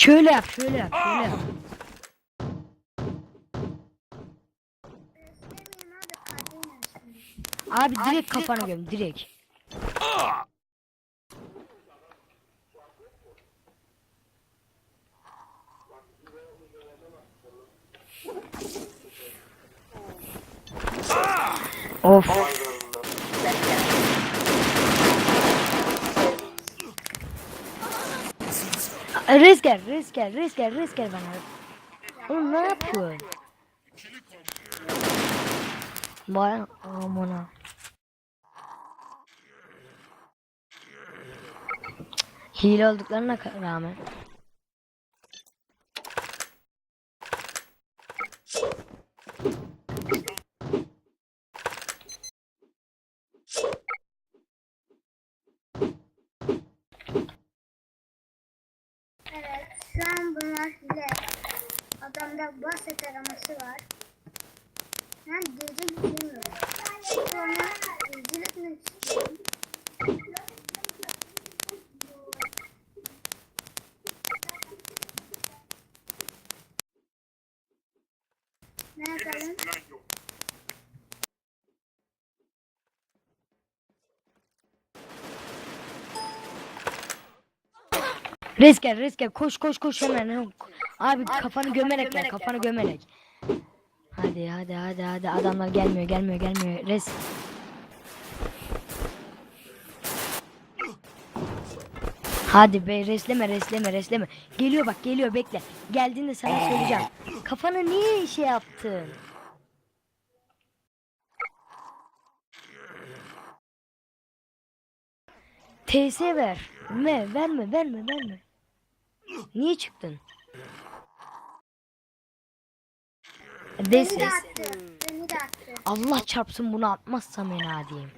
Şöyle yap, şöyle yap, şöyle yap. Abi direkt kafana göm, direkt. Of. Res gel, res gel, res gel, res gel bana. Oğlum ne yapıyorsun? Vay amına. Hile olduklarına rağmen. Evet, şu an bunlar hile. Adamda basit araması var. Ben gece gidemiyorum. Sonra rezil etmek istiyorum. Ne yapalım? Res gel, res gel. Koş koş koş hemen. Abi kafanı gömerek gel, kafanı gömerek. Hadi hadi hadi hadi adamlar gelmiyor gelmiyor gelmiyor. Res. Hadi be resleme resleme resleme. Geliyor bak geliyor bekle. Geldiğinde sana söyleyeceğim. Kafanı niye şey yaptın? TS ver. Verme verme verme verme. Niye çıktın? Beni de attı. Beni de attı. Allah çarpsın bunu atmazsam en diyeyim.